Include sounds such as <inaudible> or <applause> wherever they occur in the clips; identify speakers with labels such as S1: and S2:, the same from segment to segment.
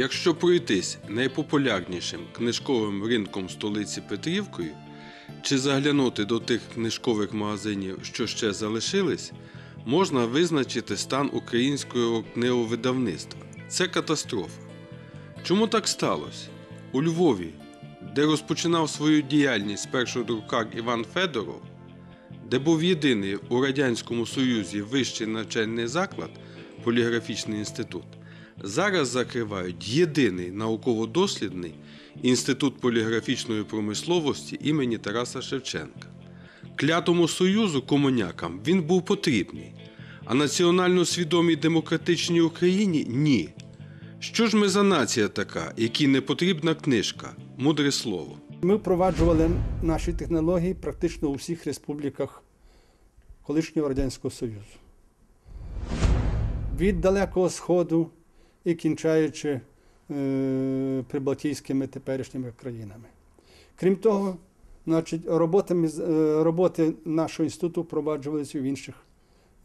S1: Якщо пройтись найпопулярнішим книжковим ринком столиці Петрівкою, чи заглянути до тих книжкових магазинів, що ще залишились, можна визначити стан українського книговидавництва. Це катастрофа. Чому так сталося? У Львові, де розпочинав свою діяльність перший друкар Іван Федоров, де був єдиний у Радянському Союзі вищий навчальний заклад, поліграфічний інститут, зараз закривають єдиний науково-дослідний інститут поліграфічної промисловості імені Тараса Шевченка. Клятому Союзу комунякам він був потрібний, а національно свідомій демократичній Україні ні. Що ж ми за нація така, якій не потрібна книжка, мудре слово.
S2: Ми впроваджували наші технології практично у всіх республіках колишнього Радянського Союзу. Від Далекого Сходу і кінчаючи е, прибалтійськими теперішніми країнами. Крім того, значить, роботами, з- е, роботи нашого інституту впроваджувалися і в інших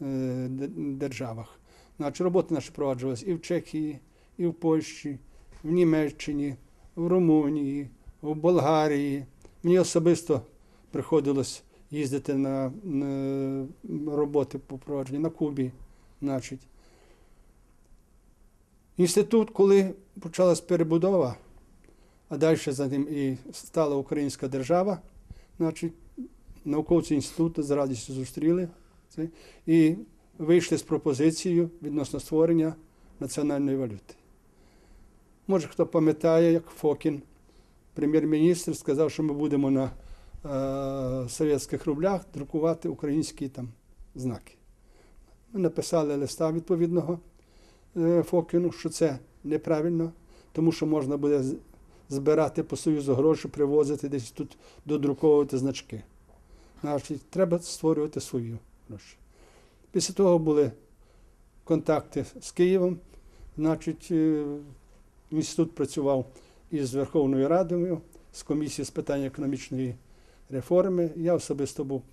S2: е, державах. Значить, роботи наші впроваджувалися і в Чехії, і в Польщі, в Німеччині, в Румунії, в Болгарії. Мені особисто приходилось їздити на, на роботи по провадженню на Кубі. Значить. Інститут, коли почалась перебудова, а далі за ним і стала українська держава, значить, науковці інституту з радістю зустріли і вийшли з пропозицією відносно створення національної валюти. Може, хто пам'ятає, як Фокін, прем'єр-міністр, сказав, що ми будемо на е, совєтських рублях друкувати українські там знаки. Ми написали листа відповідного Фокіну, що це неправильно, тому що можна буде збирати по Союзу гроші, привозити десь тут додруковувати значки. Значить, треба створювати свої гроші. Після того були контакти з Києвом. Значить, е, інститут працював із Верховною Радою, з комісією з питань економічної реформи. Я особисто був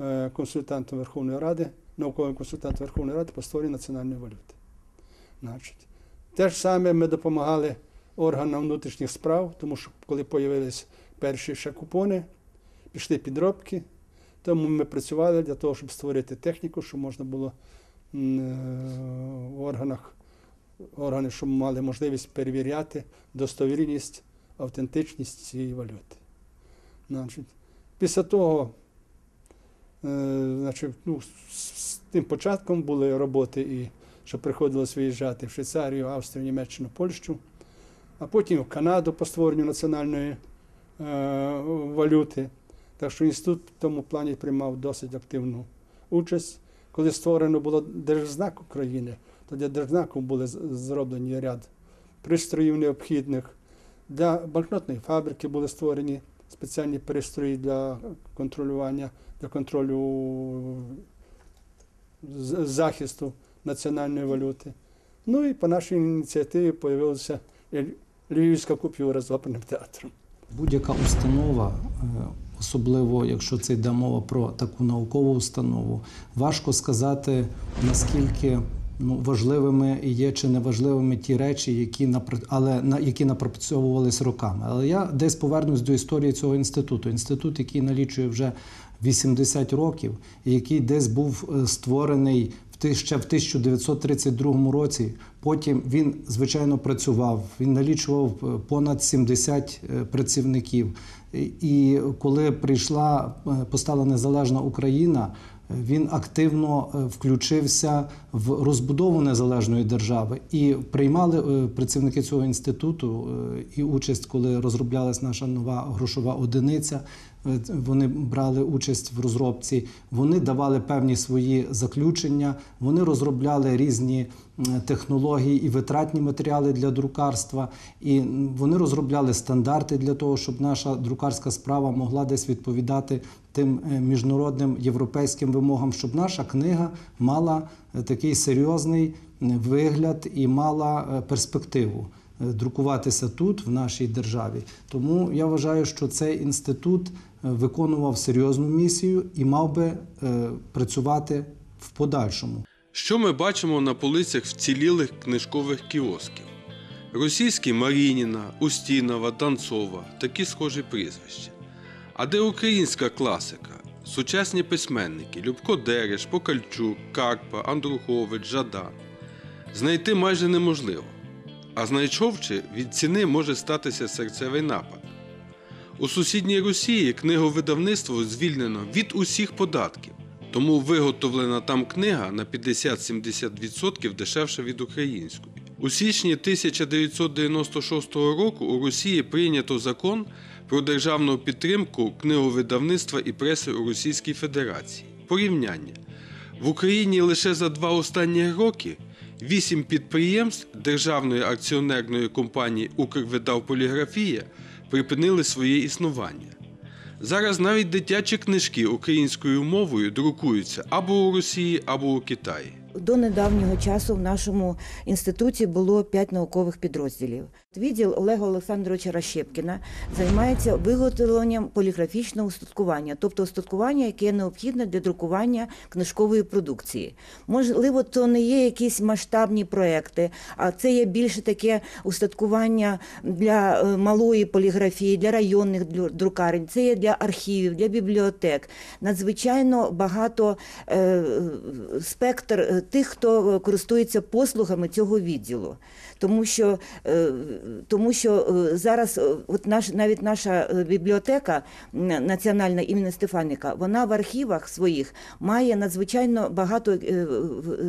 S2: е, консультантом Верховної Ради, науковим консультантом Верховної Ради по створенню національної валюти. Значить, те ж саме ми допомагали органам внутрішніх справ, тому що коли з'явились перші ще купони, пішли підробки. Тому ми працювали для того, щоб створити техніку, щоб можна було е, в органах, органи, щоб мали можливість перевіряти достовірність, автентичність цієї валюти. Значить, після того, е, значить, ну, з тим початком були роботи, і, що приходилось виїжджати в Швейцарію, Австрію, Німеччину, Польщу, а потім в Канаду по створенню національної е, валюти. Так що інститут в тому плані приймав досить активну участь. Коли створено було Держзнак України, то для Держзнаку були зроблені ряд пристроїв необхідних. Для банкнотної фабрики були створені спеціальні пристрої для контролювання, для контролю захисту національної валюти. Ну і по нашій ініціативі з'явилася Львівська купюра з оперним театром.
S3: Будь-яка установа, е, особливо якщо це йде мова про таку наукову установу, важко сказати, наскільки ну, важливими є чи неважливими ті речі, які напра- але на які напрацьовувались роками. Але я десь повернусь до історії цього інституту. Інститут, який налічує вже 80 років, який десь був е, створений ще в 1932 році. Потім він, звичайно, працював. Він налічував е, понад 70 е, працівників. І- коли прийшла е, постала незалежна Україна, він активно включився в розбудову незалежної держави і приймали працівники цього інституту і участь, коли розроблялась наша нова грошова одиниця. Е, Вони брали участь в розробці, вони давали певні свої заключення, вони розробляли різні технології і витратні матеріали для друкарства, і вони розробляли стандарти для того, щоб наша друкарська справа могла десь відповідати тим е, міжнародним європейським вимогам, щоб наша книга мала е, такий серйозний вигляд і мала перспективу друкуватися тут, в нашій державі. Тому я вважаю, що цей інститут е, виконував серйозну місію і мав би е, працювати в подальшому.
S1: Що ми бачимо на полицях вцілілих книжкових кіосків? Російські Марініна, Устінова, Танцова такі схожі прізвища. А де українська класика? Сучасні письменники Любко Дереш, Покальчук, Карпа, Андрухович, Жадан. Знайти майже неможливо. А знайшовши, від ціни може статися серцевий напад. У сусідній Росії книговидавництво звільнено від усіх податків, тому виготовлена там книга на 50-70% дешевша від української. У січні 1996 року у Росії прийнято закон про державну підтримку книговидавництва і преси у Російській Федерації. Порівняння. В Україні лише за два останні роки вісім підприємств Державної акціонерної компанії Укрвидавполіграфія припинили своє існування. Зараз навіть дитячі книжки українською мовою друкуються або у Росії, або у Китаї.
S4: До недавнього часу в нашому інституті було п'ять наукових підрозділів. Відділ Олега Олександровича Ращепкіна займається виготовленням поліграфічного устаткування, тобто устаткування, яке необхідне для друкування книжкової продукції. Можливо, то не є якісь масштабні проекти, а це є більше таке устаткування для е, малої поліграфії, для районних дру- друкарень, це є для архівів, для бібліотек. Надзвичайно багато е, спектр е, тих, хто е, користується послугами цього відділу. Тому що, е, тому що е, зараз от наш, навіть наша бібліотека національна імені Стефаника, вона в архівах своїх має надзвичайно багато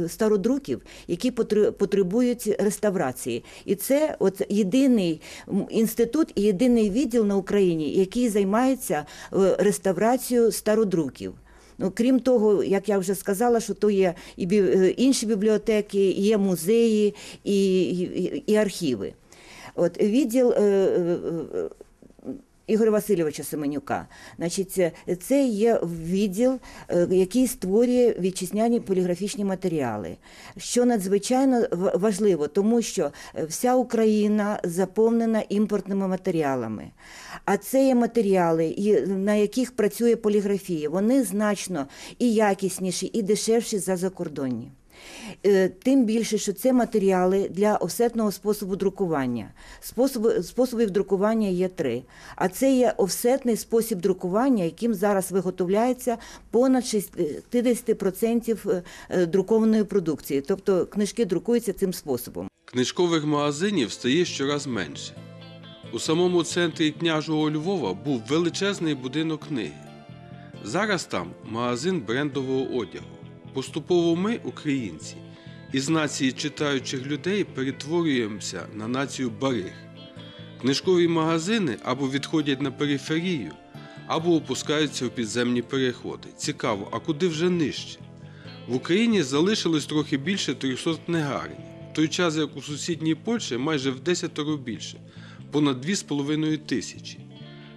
S4: стародруків, які потр- потребують реставрації. І це от єдиний інститут і єдиний відділ на Україні, який займається реставрацією стародруків. Ну, крім того, як я вже сказала, що то є і е, інші бібліотеки, є музеї і, і, і архіви. От відділ е, е, Ігоря Васильовича Семенюка, значить, це- це є відділ, е, який створює вітчизняні поліграфічні матеріали, що надзвичайно важливо, тому що е, вся Україна заповнена імпортними матеріалами. А це є матеріали, на яких працює поліграфія. Вони значно і якісніші, і дешевші за закордонні. Е, Тим більше, що це матеріали для офсетного способу друкування. Способи, способів друкування є три. А це є офсетний спосіб друкування, яким зараз виготовляється понад 60% е, друкованої продукції. Тобто книжки друкуються цим способом.
S1: Книжкових магазинів стає щораз менше. У самому центрі княжого Львова був величезний будинок книги. Зараз там магазин брендового одягу. Поступово ми, українці, із нації читаючих людей перетворюємося на націю бариг. Книжкові магазини або відходять на периферію, або опускаються у підземні переходи. Цікаво, а куди вже нижче? В Україні залишилось трохи більше 300 книгарень, в той час як у сусідній Польщі майже в 10 більше понад 2,5 тисячі.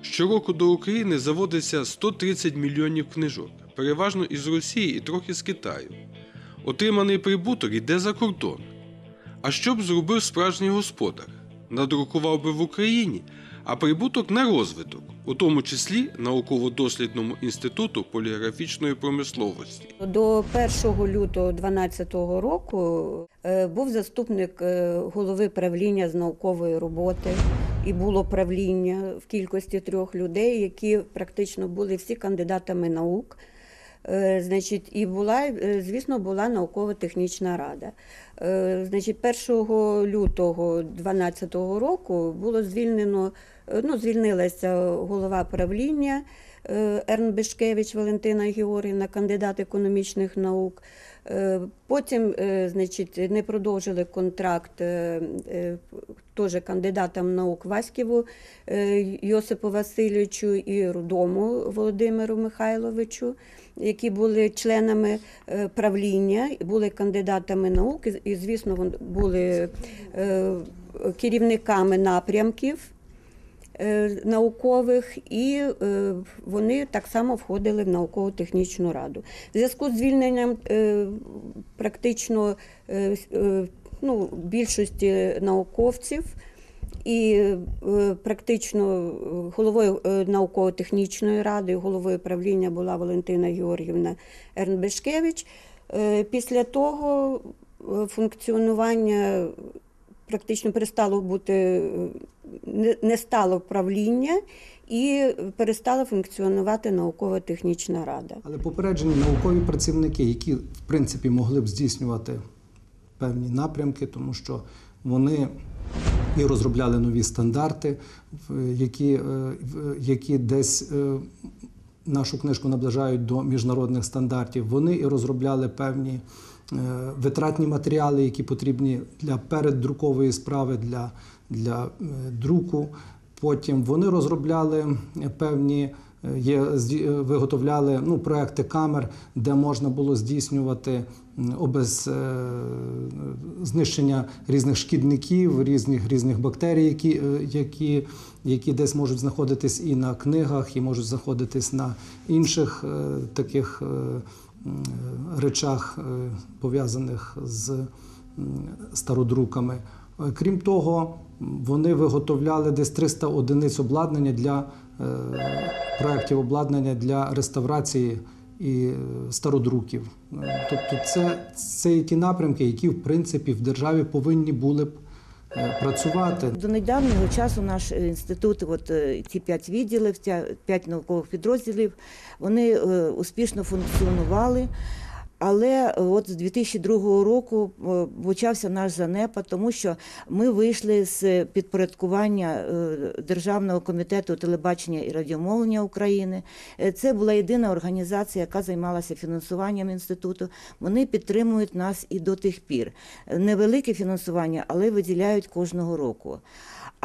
S1: Щороку до України заводиться 130 мільйонів книжок, переважно із Росії і трохи з Китаю. Отриманий прибуток йде за кордон. А що б зробив справжній господар? Надрукував би в Україні, а прибуток на розвиток, у тому числі науково-дослідному інституту поліграфічної промисловості.
S5: До 1 лютого 2012 року е, був заступник е, голови правління з наукової роботи, і було правління в кількості трьох людей, які практично були всі кандидатами наук. Е, Значить, і була, е, звісно, була науково-технічна рада. Е, Значить, 1 лютого 2012 року було звільнено, ну, звільнилася голова правління Ерн Бешкевич Валентина Георгівна, кандидат економічних наук. Потім, значить, не продовжили контракт теж кандидатам наук Васьківу Йосипу Васильовичу і Рудому Володимиру Михайловичу, які були членами е, правління, були кандидатами наук, і, звісно, були е, керівниками напрямків е, наукових, і вони так само входили в науково-технічну раду. В зв'язку з звільненням практично ну, більшості науковців. І е, практично е, головою е, науково-технічної ради, головою правління була Валентина Георгівна Ернбешкевич. Після того функціонування практично перестало бути не стало правління і перестала функціонувати науково-технічна рада.
S3: Але попереджені наукові працівники, які в принципі могли б здійснювати певні напрямки, тому що вони і розробляли нові стандарти, які, е, які десь е, нашу книжку наближають до міжнародних стандартів. Вони і розробляли певні е, витратні матеріали, які потрібні для переддрукової справи, для, для друку. Потім вони розробляли певні є, зді- е, виготовляли ну, проекти камер, де можна було здійснювати обез, е, знищення різних шкідників, різних, різних бактерій, які, е, які, які десь можуть знаходитись і на книгах, і можуть знаходитись на інших е, таких е, речах, е, пов'язаних з стародруками. Е, Крім того, вони виготовляли десь 300 одиниць обладнання для е, проєктів обладнання для реставрації і е, стародруків. Е, Тобто, це, це ті напрямки, які в принципі в державі повинні були б е, працювати.
S4: До недавнього часу наш е, інститут, от е, ці п'ять відділів, п'ять наукових підрозділів, вони е, успішно функціонували. Але е, от з 2002 року е, почався наш занепад, тому що ми вийшли з підпорядкування е, Державного комітету телебачення і радіомовлення України. Це була єдина організація, яка займалася фінансуванням інституту. Вони підтримують нас і до тих пір. Невелике фінансування, але виділяють кожного року.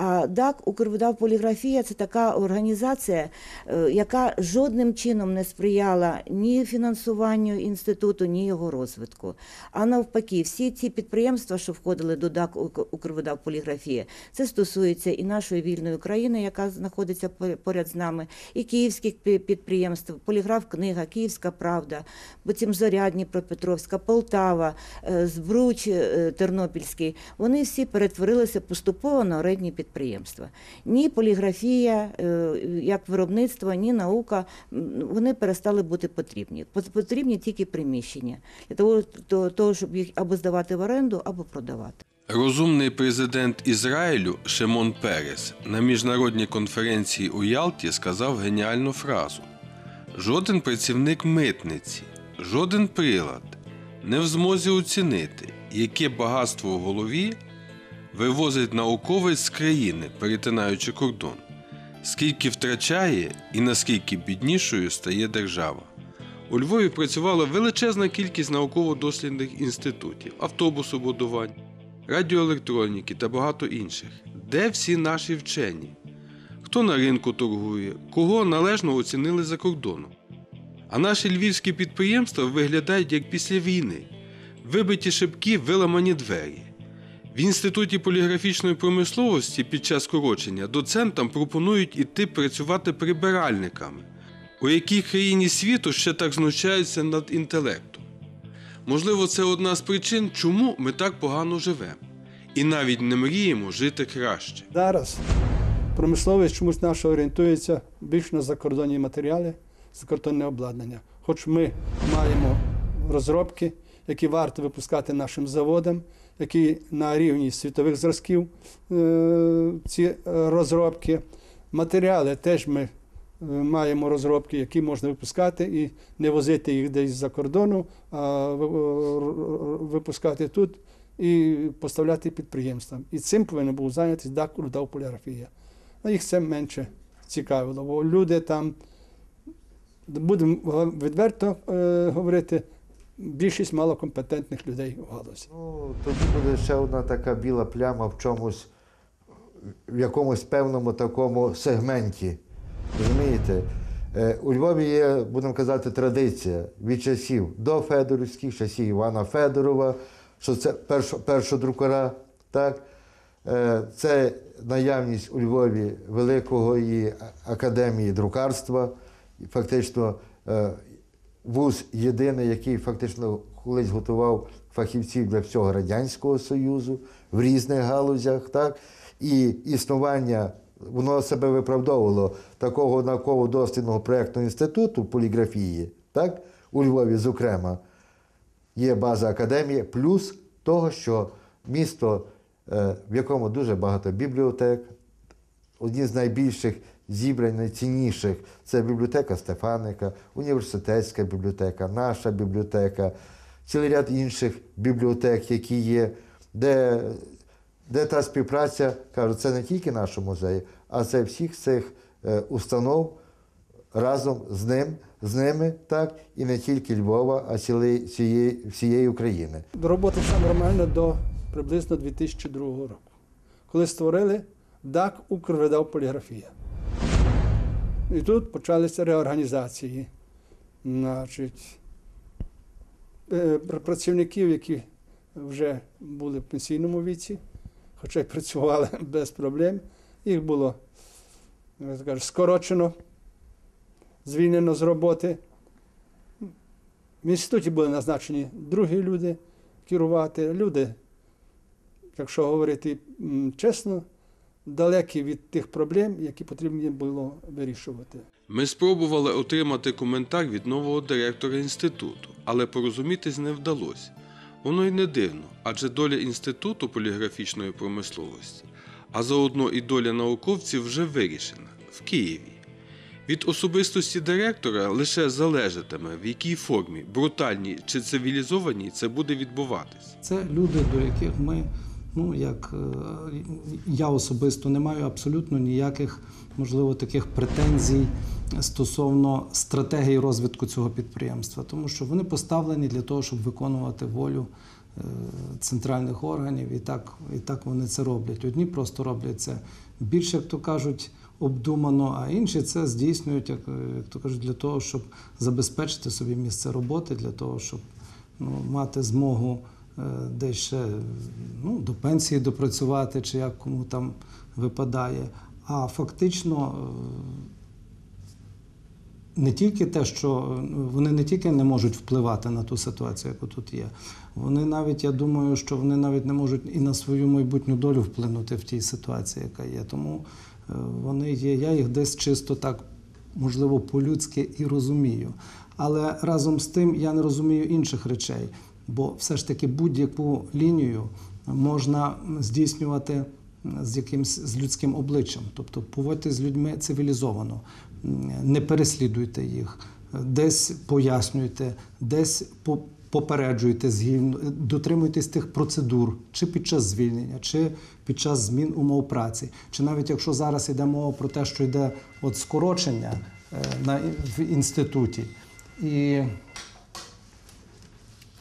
S4: А ДАК Укрвидав поліграфія це така організація, е, яка жодним чином не сприяла ні фінансуванню інституту, ні його розвитку. А навпаки, всі ці підприємства, що входили до ДАК Ук- поліграфія, це стосується і нашої вільної України, яка знаходиться поряд з нами, і київських підприємств, поліграф книга, Київська Правда, потім Зоря Дніпропетровська, Полтава, е, Збруч е, Тернопільський. Вони всі перетворилися поступово на орендні підприємства. Ні поліграфія е, як виробництво, ні наука вони перестали бути потрібні. Потрібні тільки приміщення для того, то- того, щоб їх або здавати в оренду, або продавати.
S1: Розумний президент Ізраїлю Шимон Перес на міжнародній конференції у Ялті сказав геніальну фразу: жоден працівник митниці, жоден прилад не в змозі оцінити, яке багатство в голові вивозить науковець з країни, перетинаючи кордон, скільки втрачає і наскільки біднішою стає держава. У Львові працювала величезна кількість науково-дослідних інститутів, автобусобудувань, радіоелектроніки та багато інших. Де всі наші вчені? Хто на ринку торгує, кого належно оцінили за кордоном? А наші львівські підприємства виглядають як після війни, вибиті шибки, виламані двері. В інституті поліграфічної промисловості під час скорочення доцентам пропонують іти працювати прибиральниками. У якій країні світу ще так знущаються над інтелектом? Можливо, це одна з причин, чому ми так погано живемо, і навіть не мріємо жити краще.
S2: Зараз промисловість чомусь наша орієнтується більш на закордонні матеріали, закордонне обладнання. Хоч ми маємо розробки, які варто випускати нашим заводам, які на рівні світових зразків е, ці розробки. Матеріали теж ми е, маємо розробки, які можна випускати і не возити їх десь за кордону, а випускати тут і поставляти підприємствам. І цим повинен був зайнятися ДАК «Урдав поліграфія. Ну, їх це менше цікавило, бо люди там, будемо відверто е, говорити, більшість малокомпетентних людей у галузі.
S6: Ну, тоді буде ще одна така біла пляма в чомусь, в якомусь певному такому сегменті. Розумієте? Е, У Львові є, будемо казати, традиція від часів до Федорівських, часів Івана Федорова, що це першо, першодрукара, так? Е, Це наявність у Львові великої академії друкарства. Фактично е, вуз єдиний, який фактично колись готував фахівців для всього Радянського Союзу в різних галузях. Так? І існування, воно себе виправдовувало такого науково-дослідного проєктного інституту поліграфії, так? у Львові, зокрема, є база академії, плюс того, що місто е, в якому дуже багато бібліотек. Одні з найбільших зібрань, найцінніших це бібліотека Стефаника, університетська бібліотека, наша бібліотека, цілий ряд інших бібліотек, які є, де, де та співпраця, кажу, це не тільки наш музей, а це всіх цих е, установ разом з ним, з ними, так, і не тільки Львова, а цілої, всієї, всієї України.
S2: Робота йшла нормально до приблизно 2002 року, коли створили ДАК Укрвидав поліграфія. І тут почалися реорганізації. Значить, е, працівників, які вже були в пенсійному віці, хоча й працювали <laughs> без проблем, їх було то кажуть, скорочено, звільнено з роботи. В інституті були назначені другі люди керувати. Люди, якщо говорити чесно, далекі від тих проблем, які потрібно було вирішувати.
S1: Ми спробували отримати коментар від нового директора інституту, але порозумітись не вдалося. Воно й не дивно, адже доля інституту поліграфічної промисловості, а заодно і доля науковців вже вирішена в Києві. Від особистості директора лише залежатиме, в якій формі, брутальній чи цивілізованій, це буде відбуватись.
S3: Це люди, до яких ми, ну як е, я особисто не маю абсолютно ніяких, можливо, таких претензій стосовно стратегії розвитку цього підприємства, тому що вони поставлені для того, щоб виконувати волю е, центральних органів, і так, і так вони це роблять. Одні просто роблять це більше, як то кажуть, обдумано, а інші це здійснюють, як, як то кажуть, для того, щоб забезпечити собі місце роботи, для того, щоб ну, мати змогу е, десь ще ну, до пенсії допрацювати, чи як кому там випадає. А фактично е, не тільки те, що е, вони не тільки не можуть впливати на ту ситуацію, яка тут є, вони навіть, я думаю, що вони навіть не можуть і на свою майбутню долю вплинути в тій ситуації, яка є. Тому е, вони є, я їх десь чисто так, можливо, по-людськи і розумію. Але разом з тим я не розумію інших речей, бо все ж таки будь-яку лінію можна здійснювати з якимсь з людським обличчям, тобто поводьте з людьми цивілізовано, не переслідуйте їх, десь пояснюйте, десь по- попереджуйте згідно, дотримуйтесь тих процедур, чи під час звільнення, чи під час змін умов праці, чи навіть якщо зараз йде мова про те, що йде от скорочення е, на в інституті, і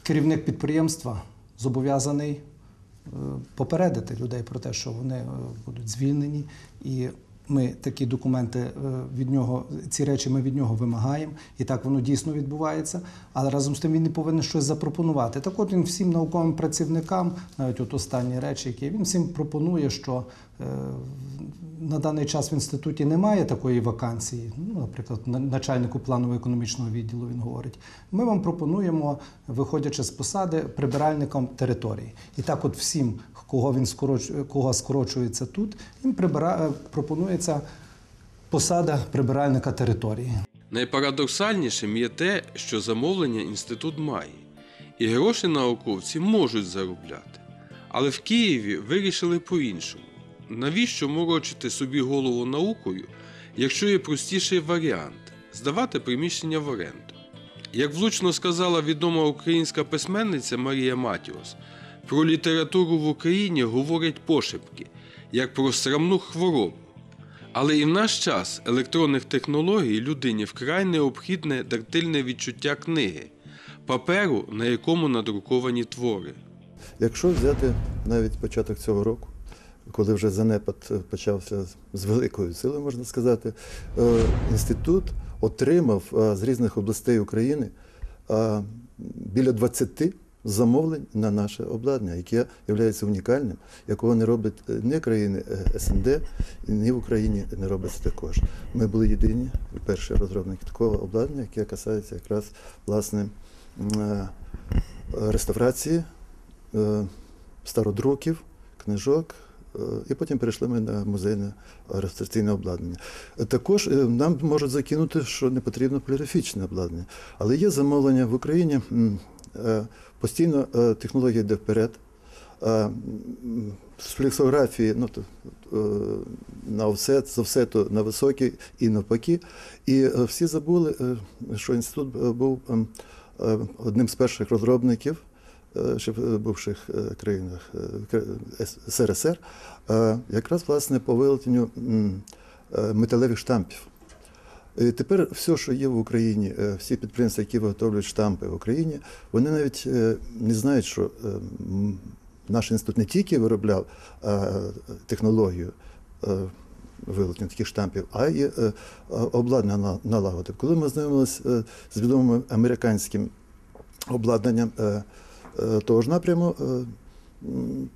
S3: керівник підприємства зобов'язаний е, попередити людей про те, що вони е, будуть звільнені, і ми такі документи е, від нього, ці речі ми від нього вимагаємо, і так воно дійсно відбувається. Але разом з тим він не повинен щось запропонувати. Так от він всім науковим працівникам, навіть от останні речі, які він всім пропонує, що е, на даний час в інституті немає такої вакансії. Ну, наприклад, начальнику планово-економічного відділу він говорить. Ми вам пропонуємо, виходячи з посади, прибиральником території. І так, от всім, кого він скороч... кого скорочується тут, їм прибира... пропонується посада прибиральника території.
S1: Найпарадоксальнішим є те, що замовлення інститут має, і гроші науковці можуть заробляти. Але в Києві вирішили по-іншому. Навіщо морочити собі голову наукою, якщо є простіший варіант здавати приміщення в оренду? Як влучно сказала відома українська письменниця Марія Матіос, про літературу в Україні говорять пошепки, як про срамну хворобу. Але і в наш час електронних технологій людині вкрай необхідне тактильне відчуття книги, паперу, на якому надруковані твори.
S7: Якщо взяти навіть початок цього року, коли вже занепад почався з- з великою силою, можна сказати, е, інститут отримав е, з різних областей України е, біля 20 замовлень на наше обладнання, яке є унікальним, якого не роблять е, ні країни е, СНД, ні в Україні не робиться також. Ми були єдині, перші розробники такого обладнання, яке касається якраз власне е, реставрації стародруків, книжок, і потім перейшли ми на музейне реєстраційне обладнання. Також нам можуть закинути, що не потрібно поліграфічне обладнання, але є замовлення в Україні. Е, Постійно е, технологія йде вперед. е, з флексографії ну, то, на офсет, з офсету на високий і навпаки. І всі забули, що інститут був ем, одним з перших розробників ще в бувших країнах СРСР, якраз власне по е, металевих штампів. І тепер все, що є в Україні, е, всі підприємства, які виготовлюють штампи в Україні, вони навіть е, не знають, що е, наш інститут не тільки виробляв е, технологію е, виготовлення таких штампів, а й е, е, обладнання налагодив. Коли ми знайомилися з відомим американським обладнанням е, е, того ж напряму, е,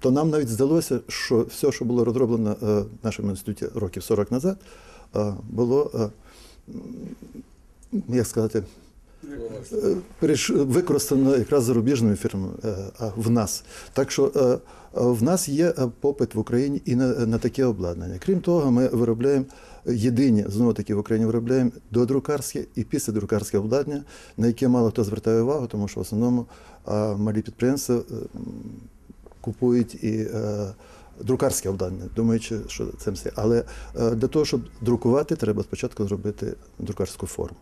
S7: то нам навіть здалося, що все, що було розроблено е, в нашому інституті років 40 назад, е, було, е, як сказати, використано якраз зарубіжними фірмами е, в нас. Так що е, в нас є е, попит в Україні і на, на таке обладнання. Крім того, ми виробляємо єдині, знову таки в Україні виробляємо додрукарське і післядрукарське обладнання, на яке мало хто звертає увагу, тому що в основному малі підприємства купують і друкарське обладнання, думаючи, що це все. Але е, для того, щоб друкувати, треба спочатку зробити друкарську форму.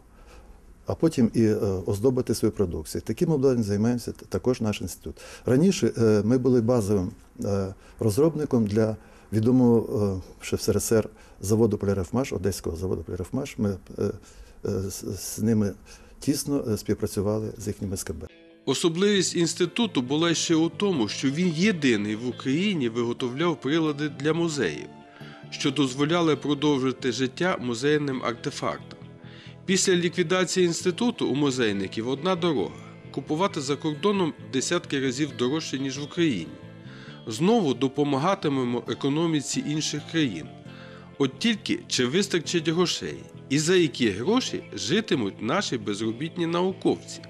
S7: А потім і е, оздобити свою продукцію. Таким обладнанням займаємося також наш інститут. Раніше е, ми були базовим розробником для відомого ще в СРСР заводу Полірафмаш, Одеського заводу Полірафмаш. Ми з, ними тісно співпрацювали з їхніми СКБ.
S1: Особливість інституту була ще у тому, що він єдиний в Україні виготовляв прилади для музеїв, що дозволяли продовжити життя музейним артефактам. Після ліквідації інституту у музейників одна дорога купувати за кордоном десятки разів дорожче, ніж в Україні. Знову допомагатимемо економіці інших країн. От тільки чи вистачить грошей, і за які гроші житимуть наші безробітні науковці.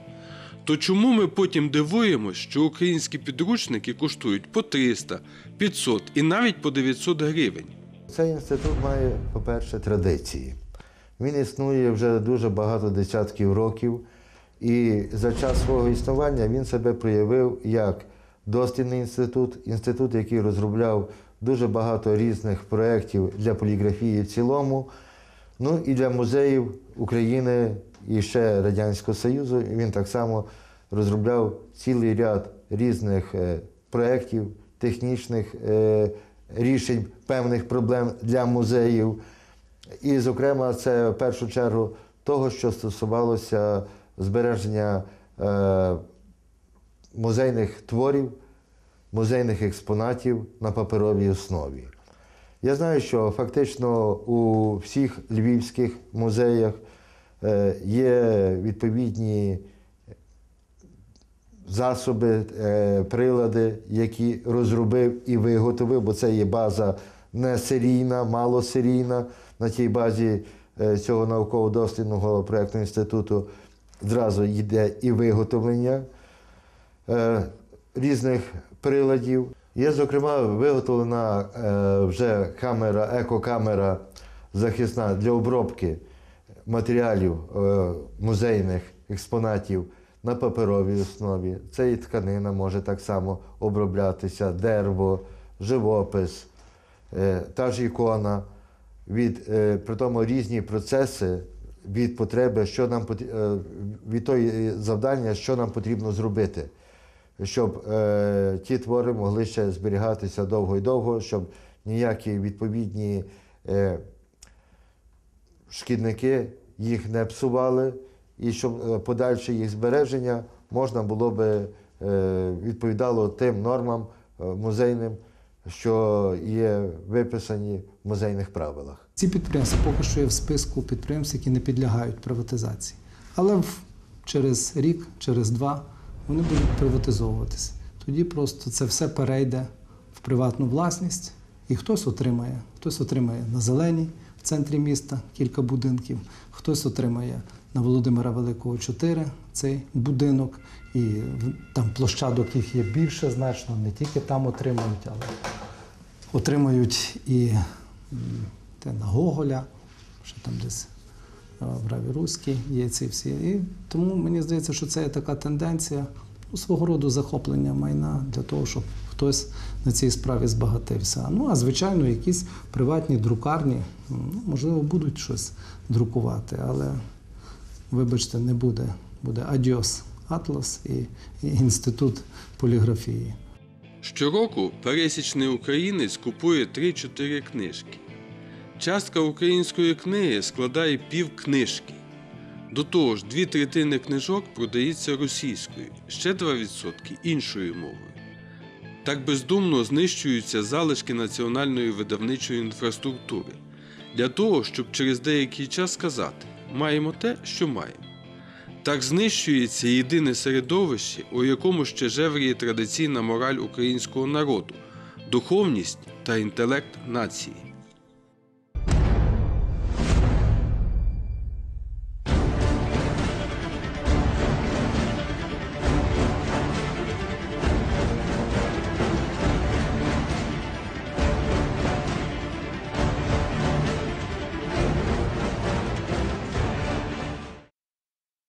S1: То чому ми потім дивуємось, що українські підручники коштують по 300, 500 і навіть по 900 гривень?
S6: Цей інститут має, по-перше, традиції. Він існує вже дуже багато десятків років, і за час свого існування він себе проявив як дослідний інститут, інститут, який розробляв дуже багато різних проєктів для поліграфії в цілому, ну і для музеїв України і ще Радянського Союзу. Він так само розробляв цілий ряд різних е, проєктів, технічних е, рішень певних проблем для музеїв. І, зокрема, це в першу чергу того, що стосувалося збереження е, музейних творів, музейних експонатів на паперовій основі. Я знаю, що фактично у всіх львівських музеях є відповідні засоби, е, прилади, які розробив і виготовив, бо це є база не серійна, малосерійна. На тій базі е, цього науково-дослідного проєкту інституту зразу йде і виготовлення е, різних приладів. Є, зокрема, виготовлена е, вже камера, екокамера захисна для обробки матеріалів е, музейних експонатів на паперовій основі. Це і тканина може так само оброблятися, дерево, живопис, е, та ж ікона. Від, е, при тому різні процеси від потреби, що нам від тої завдання, що нам потрібно зробити, щоб ті твори могли ще зберігатися довго і довго, щоб ніякі відповідні шкідники їх не псували, і щоб е, подальше їх збереження можна було би е, відповідало тим нормам е, музейним, що є виписані в музейних правилах.
S3: Ці підприємства поки що є в списку підприємств, які не підлягають приватизації. Але через рік, через два вони будуть приватизовуватися. Тоді просто це все перейде в приватну власність, і хтось отримає. Хтось отримає на зеленій в центрі міста кілька будинків, хтось отримає на Володимира Великого 4 цей будинок, і там площадок їх є більше значно, не тільки там отримають, але отримають і те на Гоголя, що там десь в Раві Руській є ці всі. І тому мені здається, що це є така тенденція. Ну, свого роду захоплення майна для того, щоб хтось на цій справі збагатився. Ну а звичайно, якісь приватні друкарні, ну, можливо, будуть щось друкувати, але вибачте, не буде. Буде Адіос Атлас і, і інститут поліграфії.
S1: Щороку пересічний українець купує 3-4 книжки. Частка української книги складає пів книжки. До того ж, дві третини книжок продається російською, ще 2% іншою мовою. Так бездумно знищуються залишки національної видавничої інфраструктури для того, щоб через деякий час сказати маємо те, що маємо. Так знищується єдине середовище, у якому ще жевріє традиційна мораль українського народу, духовність та інтелект нації.